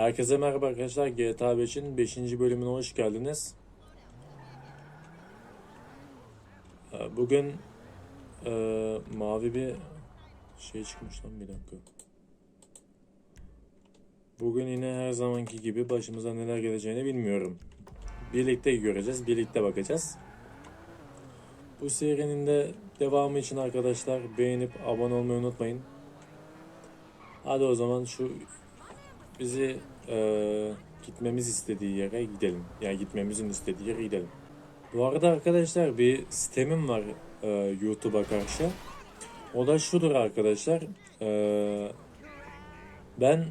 Herkese merhaba arkadaşlar. GTA 5'in 5. bölümüne hoş geldiniz. Ee, Bugün e, mavi bir şey çıkmış lan bir dakika. Bugün yine her zamanki gibi başımıza neler geleceğini bilmiyorum. Birlikte göreceğiz, birlikte bakacağız. Bu serinin de devamı için arkadaşlar beğenip abone olmayı unutmayın. Hadi o zaman şu bizi eee, gitmemiz istediği yere gidelim. Yani gitmemizin istediği yere gidelim. Bu arada arkadaşlar bir sitemim var eee, YouTube'a karşı. O da şudur arkadaşlar. Eee, ben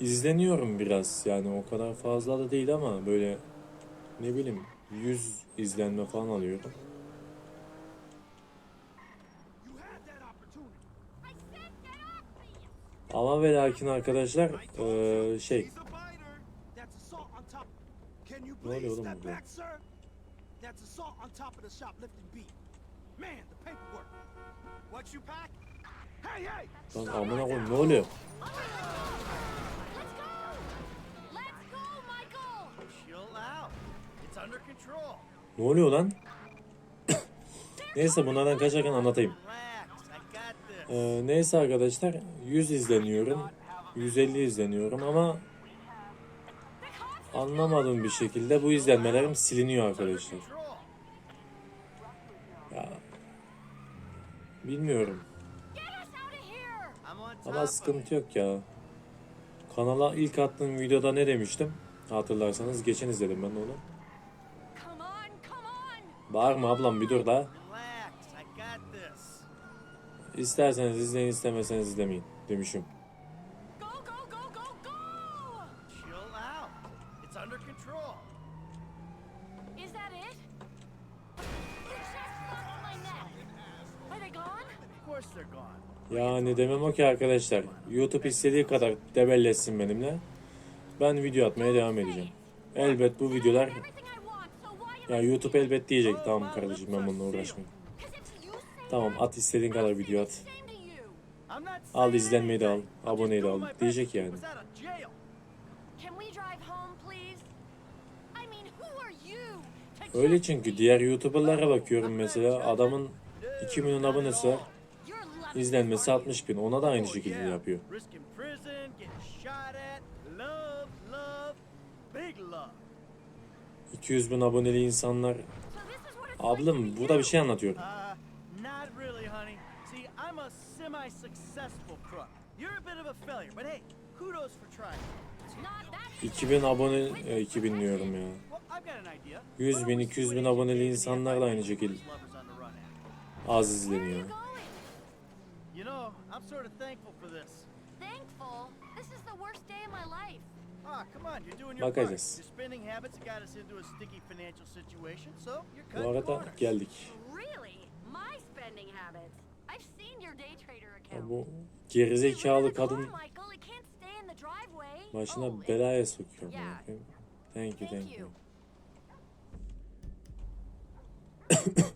izleniyorum biraz. Yani o kadar fazla da değil ama böyle ne bileyim 100 izlenme falan alıyorum. Ama ve lakin arkadaşlar eee, şey Ne oluyor oğlum burada? That's assault on top of the shoplifting beat. Man, the paperwork. What you pack? Hey, hey! lan amına koyayım ne oluyor? Ne oluyor lan? Neyse bunlardan kaçarken anlatayım. Relax, I got this. Ee, neyse arkadaşlar 100 izleniyorum. 150 izleniyorum ama anlamadığım bir şekilde bu izlenmelerim siliniyor arkadaşlar. Ya, bilmiyorum ama sıkıntı yok ya. Kanala ilk attığım videoda ne demiştim? Hatırlarsanız geçen izledim ben onu. Bağırma ablam bir dur da. Relax, I got this. İsterseniz izleyin istemeseniz izlemeyin demişim. Go, go, go, go, go! Chill out. It's under control. Is that it? You just locked my neck. Are they gone? Of course they're gone. Yani demem o ki arkadaşlar YouTube istediği kadar debellesin benimle. Ben video atmaya devam edeceğim. Elbet bu videolar ya YouTube elbet diyecek tamam kardeşim ben bununla uğraşmayayım. Because it's you saying Tamam at istediğin kadar video at. Al izlenmeyi de al, aboneyi de al diyecek yani. Öyle çünkü diğer YouTuber'lara bakıyorum mesela adamın 2 milyon abonesi var. İzlenmesi it, 60 bin. Ona da aynı Oh, şekilde yapıyor. Risking prison, getting shot at, love, love, big love. 200 bin aboneli insanlar. Ablam burada bir şey anlatıyorum. 2000 abone, e, 2000 diyorum ya. Well, I've got an idea. 100 Why bin, don't we 200 see bin aboneli insanlar da aynı şekilde az izleniyor. you know, I'm sort of thankful for this. Thankful. This is the worst day of my life. Ah, come on, you're doing your part. Bakacağız. Your spending habits got us into a sticky financial situation, so you're Bu cutting arada geldik. Really? My spending habits. I've seen your day trader Ya account. Bu gerizekalı kadın başına Oh, belaya sokuyor. Thank you, Thank you.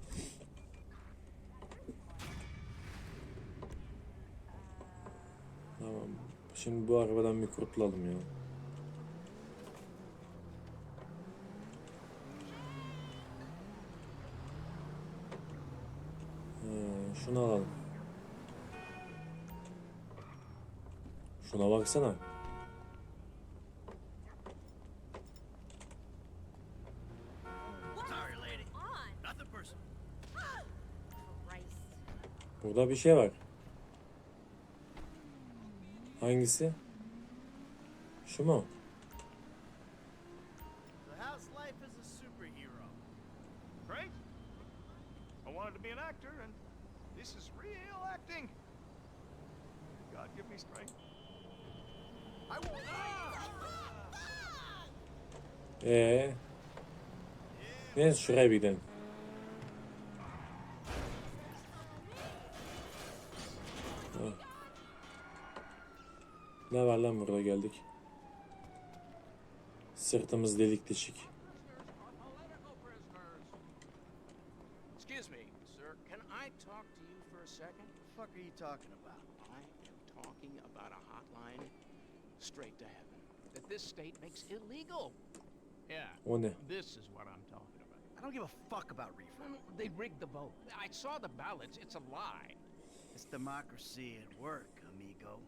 Tamam. Şimdi bu arabadan bir kurtulalım ya. Şunu alalım. Şuna baksana. Burada bir şey var. Hangisi? Şu mu? To be an actor, and this is real acting. God give me strength. I won't. Ee. Neyse şuraya bir gidelim. Ne var lan burada geldik. Sırtımız delik deşik. Second? What the fuck are you talking about? I am talking about a hotline straight to heaven. that this state makes illegal. Yeah, O ne? this is what I'm talking about. I don't give a fuck about reefer. They rigged the vote. I saw the ballots. It's a lie. It's democracy at work, amigo.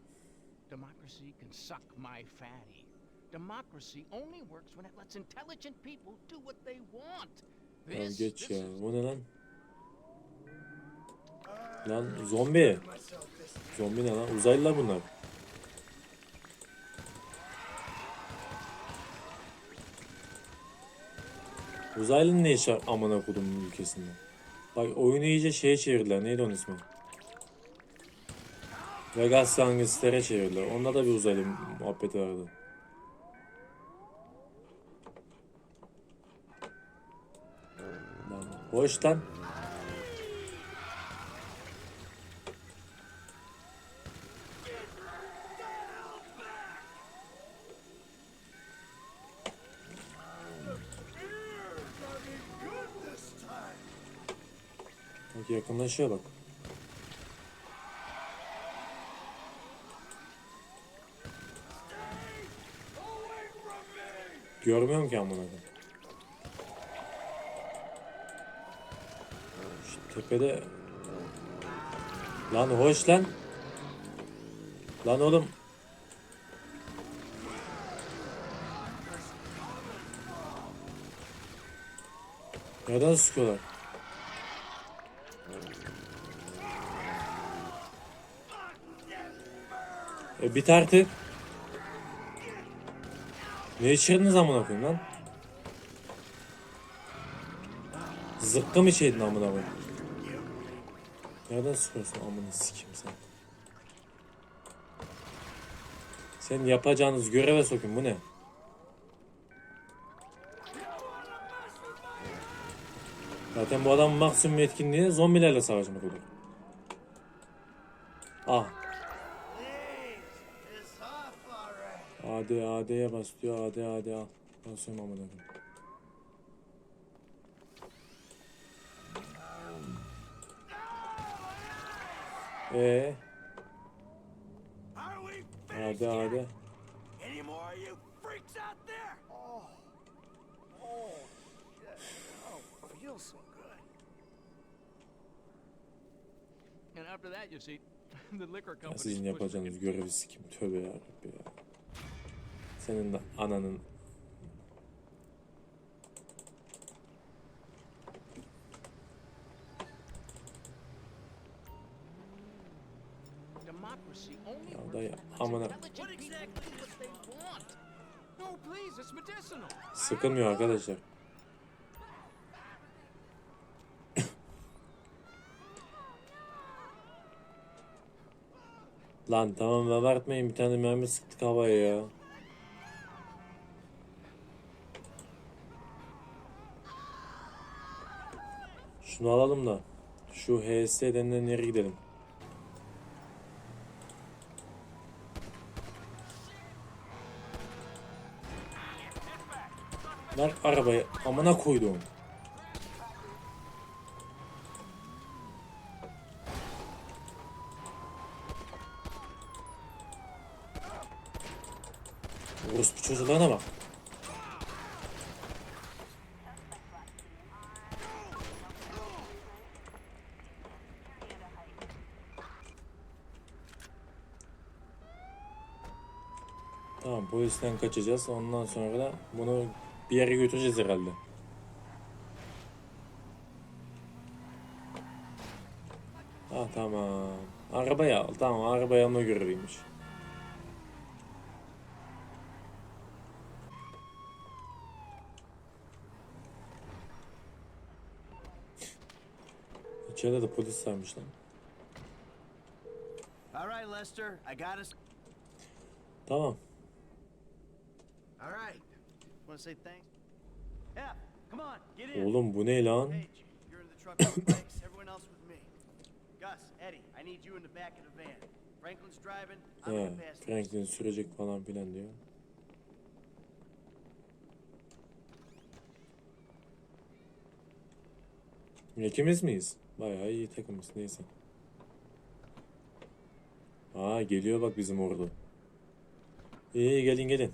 Democracy can suck my fatty. Democracy only works when it lets intelligent people do what they want. Ya This, geç this ya. is O ne lan? Lan zombi. Zombi ne lan? Uzaylılar bunlar. Uzaylının ne var amına kodumun ülkesinde? Bak oyunu iyice şeye çevirdiler. Neydi onun ismi? Vegas Gangster'e çevirdiler. Onda da bir uzaylı muhabbeti vardı. Lan hoş lan. Yakınlaşıyor bak. Görmüyorum ki amına koyayım. Tepede Lan hoş lan. Lan oğlum. Nereden sıkıyorlar? E bit artık. Ne içirdiniz amına koyayım lan? Zıkkı mı içirdin amına koyayım? Nereden sıkıyorsun amına sikeyim sen? Senin yapacağınız göreve sokayım bu ne? Zaten bu adamın maksimum etkinliği zombilerle savaşmak olur. Ah. AD AD'ye bas diyor AD AD al. Basıyorum amına koyayım. Ee, Are we Feels so good. And after that, you see, the liquor Ya companies sizin yapacağınız görevi sikim. Tövbe yarabbi ya. Senin de ananın Democracy only Ya works dayı, when it lets amına- intelligent people do what they want. No, please, it's medicinal. sıkılmıyor arkadaşlar. Lan tamam abartmayın bir tane mermi sıktık havaya ya. Şunu alalım da şu HS denilen yere gidelim. Ver arabayı amına koydum. Çocuklarına bak. Tamam polisten kaçacağız. Ondan sonra da bunu bir yere götüreceğiz herhalde. Ha tamam. Arabayı al. Tamam arabayı alma göreviymiş. İçeride de polis varmış lan. All right, Lester, I got us. Tamam. All right. Want to say thanks? Yeah, come on, get in. Oğlum bu ne lan? Paige, you're in the truck with Franks, everyone else with me. Gus, Eddie, I need you in the back of the van. Franklin's driving, I'm He, in the passenger. Franklin sürecek falan filan diyor. İkimiz miyiz? Bayağı iyi takımız neyse. Aa geliyor bak bizim ordu. İyi gelin gelin.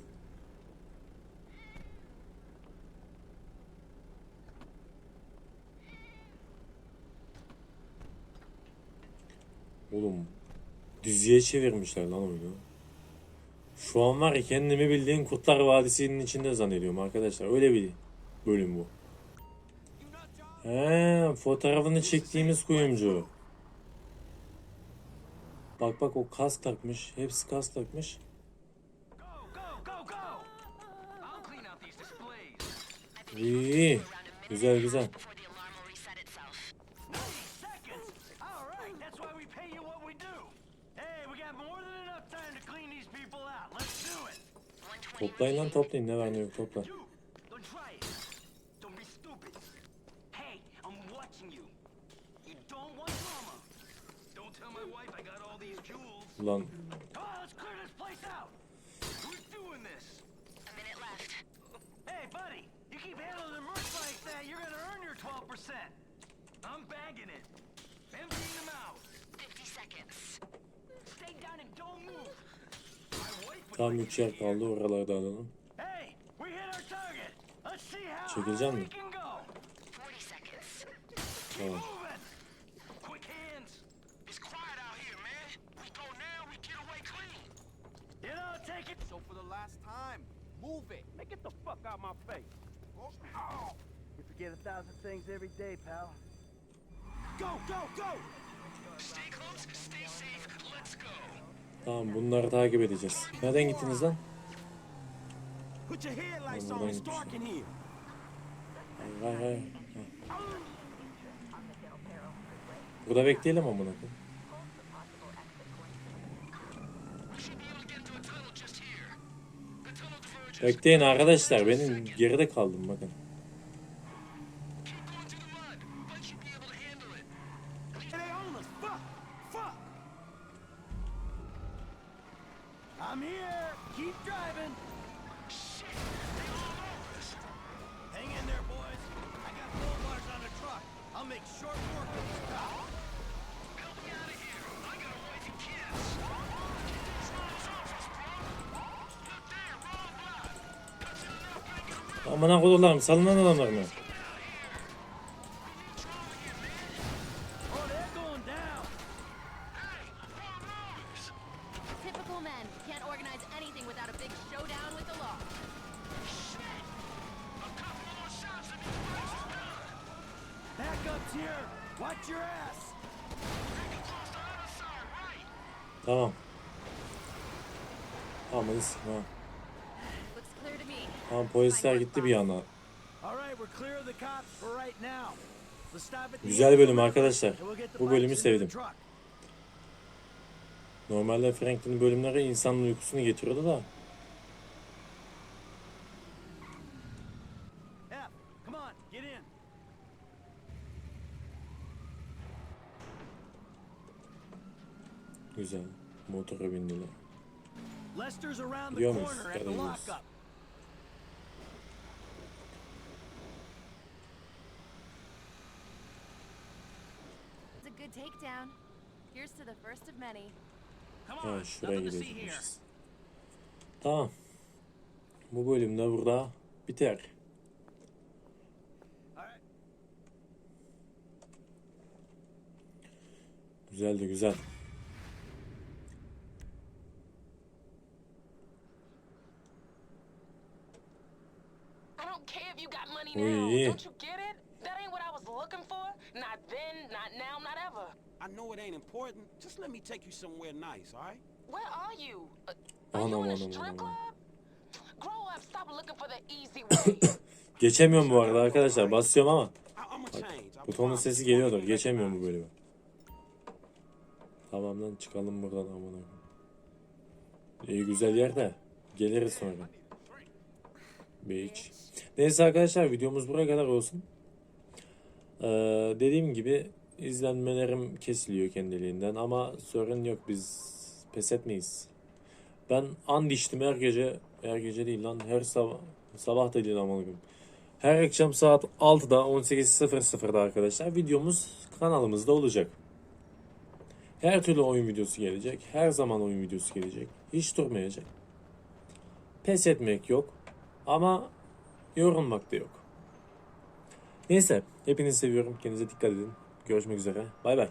Oğlum diziye çevirmişler lan oyunu. Şu an var ya kendimi bildiğin Kurtlar Vadisi'nin içinde zannediyorum arkadaşlar. Öyle bir bölüm bu. He, fotoğrafını çektiğimiz kuyumcu. Bak bak o kask takmış. Hepsi kask takmış. İyi. Güzel güzel. Before the alarm will reset itself. 90 seconds? Would tam like üç to yer be here. kaldı. Oralarda alalım. Hey, we hit our target. Let's see how Çekilecek high we mi? can go. 40 seconds. Tamam. Moving. Quick hands. It's quiet out here, man. We go now, we get away clean. You know, take it. So for the last time, move it. Make it the fuck out my face. You forget a thousand things every day, pal. Go, go, go. Stay close, stay safe, let's go. Tamam bunları takip edeceğiz. Nereden gittiniz lan? Put your headlights on, it's dark in here. Hay hay hay. Burada bekleyelim amına koyayım. Bekleyin arkadaşlar. Benim geride kaldım bakın. Keep going through the mud. Bud should be able to handle it. They on us. Fuck. Fuck. I'm here. Keep driving. Shit, they all over us. Hang in there, boys. I got bull bars on the truck. I'll make short work of this cops. Help me out of here. I got a wife and kids. Get these runners off us, bro. Look there, wrong block. Cut to the left bank of the river. Amına kodularım salınan adamlar mı? The cops for right now. Let's stop at the Güzel bölüm arkadaşlar. Bu bölümü sevdim. Normalde Franklin'in bölümleri insanın uykusunu getiriyordu da. Come on, get in. Güzel. Motora bindiler. Lester's around the Gidiyor muyuz? corner at the Gidiyoruz. lockup. It's a good takedown. Here's to the first of many. Come Ha on, şuraya gidecekmişiz. Tamam. Bu bölüm de burada biter. All right. Güzeldi güzel. I don't care Oh, yeah. Don't you get it? That ain't what I was looking for. Not then, not now, not ever. I know it ain't important. Just let me take you somewhere nice, all right? Where are you? Uh, are Anam, you in a anam, strip anam. club? Grow up, stop looking for the easy way. Geçemiyorum bu arada arkadaşlar. Basıyorum ama. I butonun sesi geliyordur. Geçemiyorum bu bölümü. Tamam lan çıkalım buradan amına. İyi güzel yer de geliriz sonra. Beach. Neyse arkadaşlar videomuz buraya kadar olsun. Ee, dediğim gibi izlenmelerim kesiliyor kendiliğinden ama sorun yok biz pes etmeyiz. Ben and içtim her gece her gece değil lan her sabah sabah da değil koyayım. Her akşam saat 6'da 18.00'da arkadaşlar videomuz kanalımızda olacak. Her türlü oyun videosu gelecek. Her zaman oyun videosu gelecek. Hiç durmayacak. Pes etmek yok. Ama yorulmak da yok. Neyse. Hepinizi seviyorum. Kendinize dikkat edin. Görüşmek üzere. Bay bay.